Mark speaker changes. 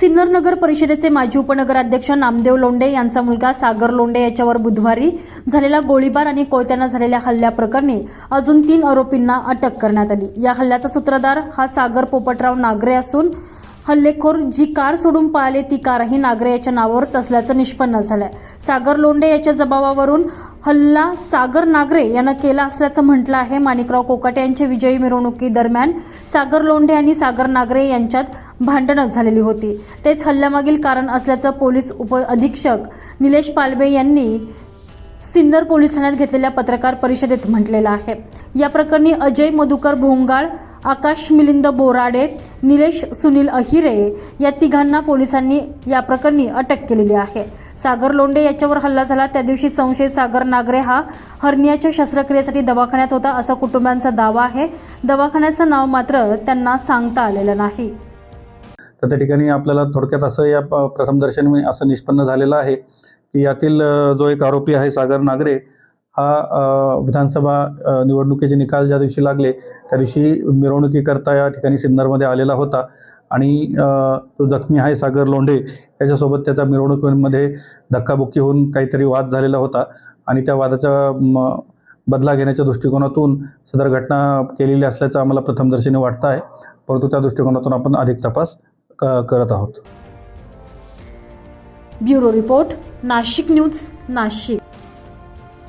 Speaker 1: सिन्नर नगर परिषदेचे माजी उपनगराध्यक्ष नामदेव लोंडे यांचा मुलगा सागर लोंडे याच्यावर बुधवारी झालेला गोळीबार आणि कोयत्यानं झालेल्या हल्ल्याप्रकरणी अजून तीन आरोपींना अटक करण्यात आली. या हल्ल्याचा सूत्रधार हा सागर पोपटराव नागरे असून हल्लेखोर जी कार सोडून पळाले ती कारही नागरे याच्या नावावरच असल्याचं निष्पन्न झालंय. सागर लोंढे याच्या जबाबावरून हल्ला सागर नागरे यानं केला असल्याचं म्हटलं आहे. माणिकराव कोकाटे यांच्या विजयी मिरवणुकीदरम्यान सागर लोंढे आणि सागर नागरे यांच्यात भांडणं झालेली होती. तेच हल्ल्यामागील कारण असल्याचं पोलीस उप अधीक्षक निलेश पालवे यांनी सिन्नर पोलीस ठाण्यात घेतलेल्या पत्रकार परिषदेत म्हटलेलं आहे. या प्रकरणी अजय मधुकर भोंगाळ आकाश मिलिंद बोराडे निलेश सुनील अहिरे या तिघांना पोलिसांनी या प्रकरणी अटक केलेली आहे. सागर लोंडे याच्यावर हल्ला झाला. त्या दिवशी संशयित सागर नागरे हा हर्नियाच्या शस्त्रक्रियेसाठी दवाखान्यात होता असा कुटुंबांचा दावा आहे. दवाखान्याचं नाव मात्र त्यांना सांगता आलेलं नाही.
Speaker 2: तर त्या ठिकाणी आपल्याला थोडक्यात असं या प- प्रथमदर्शनी असं निष्पन्न झालेलं आहे की यातील जो एक आरोपी आहे सागर नागरे हा विधानसभा निवडणुकीचे निकाल ज्या दिवशी लागले त्या दिवशी मिरवणुकीकरता या ठिकाणी सिन्नरमध्ये आलेला होता. आणि तो जखमी आहे सागर लोंढे. याच्यासोबत त्याचा मिरवणुकीमध्ये धक्काबुक्की होऊन काहीतरी वाद झालेला होता. आणि त्या वादाचा म, बदला घेण्याच्या दृष्टिकोनातून सदर घटना केलेली असल्याचं आम्हाला प्रथमदर्शनी वाटतं आहे. परंतु त्या दृष्टिकोनातून आपण अधिक तपास क- करत आहोत.
Speaker 1: Bureau report Nashik news Nashik.